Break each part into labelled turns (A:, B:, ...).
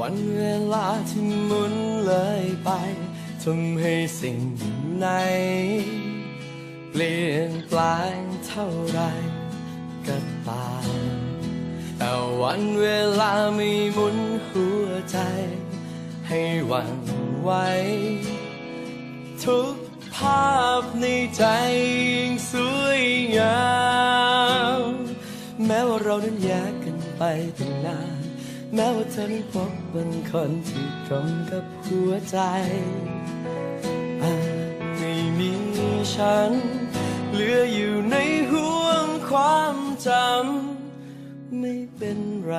A: วันเวลาที่หมุนเลยไปทำให้สิ่งไหนเปลี่ยนแปลงเท่าไรก็ตามแต่วันเวลาไม่หมุนหัวใจ ให้หวั่นไหวทุกภาพในใจยังสวยงาม แม้ว่าเรานั้นแยกกันไปตั้งนาน แม้ว่าเธอนั้นพบเป็นคนที่ตรงกับหัวใจอาจไม่มีฉัน เหลืออยู่ในห่วงความจำไม่เป็นไร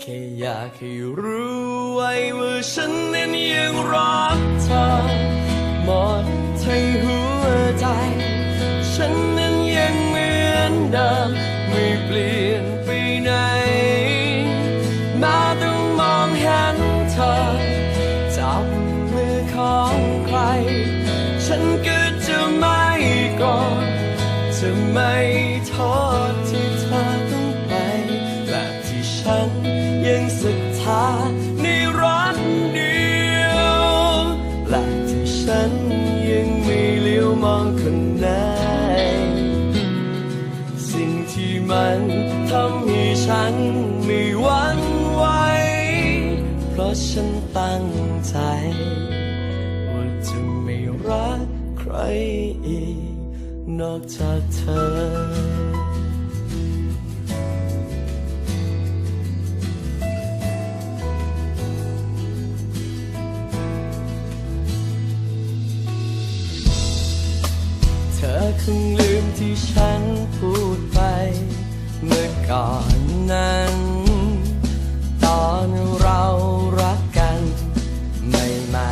A: แค่อยากให้รู้ไว้ว่าฉันนั้นยังรักเธอหมดทั้งหัวใจ ฉันนั้นยังเหมือนเดิมไม่เปลี่ยน ที่ฉันยังศรัทธาในรักเดียว และที่ฉันยังไม่เลี้ยวมองคนไหนสิ่งที่มันทำให้ฉันไม่หวั่นไหวเพราะฉันตั้งใจว่าจะไม่รักใครอีกนอกจากเธอ คงลืมที่ฉันพูดไป เมื่อก่อนนั้น ตอนเรารักกันใหม่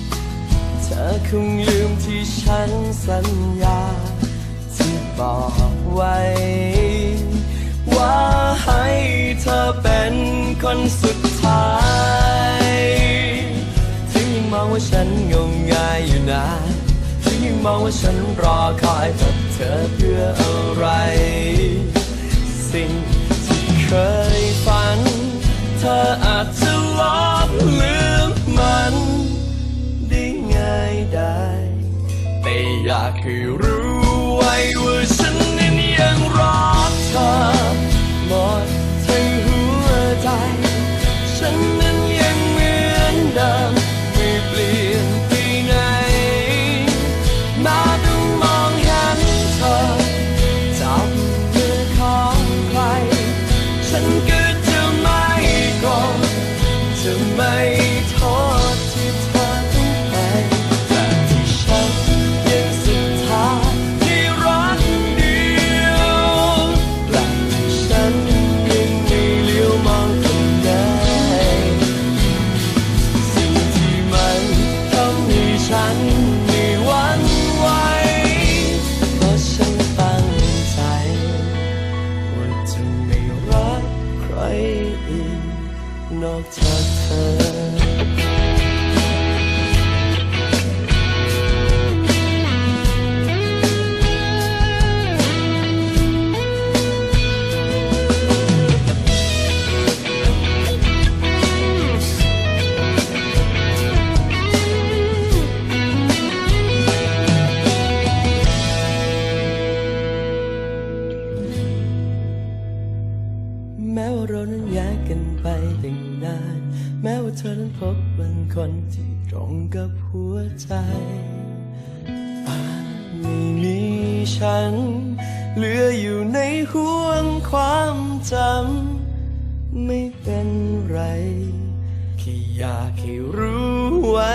A: ๆเธอคงลืมที่ฉันสัญญา ที่บอกไว้ ว่าให้เธอเป็นคนสุดท้าย ถึงยังมองว่าฉันงมงายอยู่นาน ยังมองว่าฉันรอคอยเธอ พบบางคนที่ตรงกับหัวใจอาจไม่มีฉัน เหลืออยู่ในห่วงความจำ ไม่เป็นไร แค่อยากให้รู้ไว้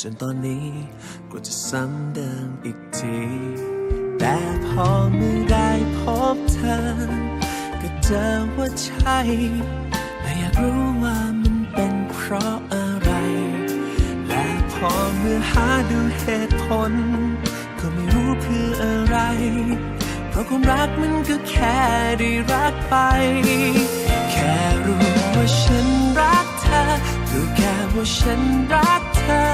B: จนตอนนี้ก็จะซ้ำเดิมอีกที แต่พอเมื่อได้พบเธอ ก็เจอว่าใช่แต่อยากรู้ว่ามันเป็นเพราะอะไร และพอเมื่อหาดูเหตุผล ก็ไม่รู้เพื่ออะไร เพราะความรักมันก็แค่ได้รักไป แค่รู้ว่าฉันรักเธอรู้แค่ว่าฉันรัก ธอ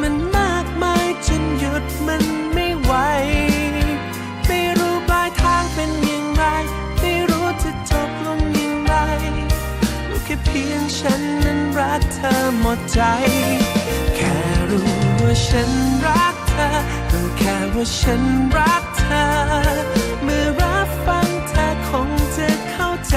B: มันมากมายจนหยุดมันไม่ไหว ไม่รู้ปลายทางเป็นอย่างไร ไม่รู้จะจบลงอย่างไรรู้แค่เพียงฉันนั้นรักเธอหมดใจ แค่รู้ว่าฉันรักเธอรู้แค่ว่าฉันรักเธอ เมื่อรับฟังเธอคงจะเข้าใจ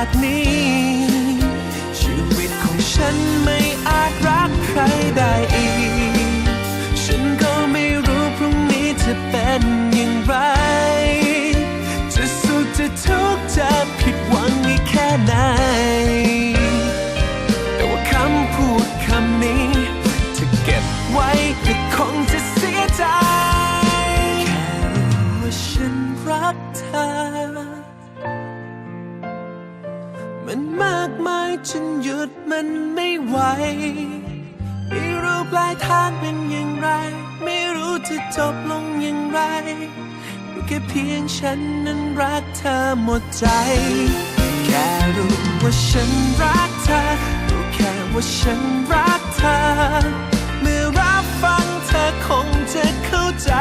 B: คือ ทางเป็นอย่างไร ไม่รู้จะจบลงอย่างไรรู้แค่เพียงฉันนั้นรักเธอหมดใจ แค่รู้ว่าฉันรักเธอรู้แค่ว่าฉันรักเธอ เมื่อรับฟังเธอคงจะเข้าใจ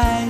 B: ชี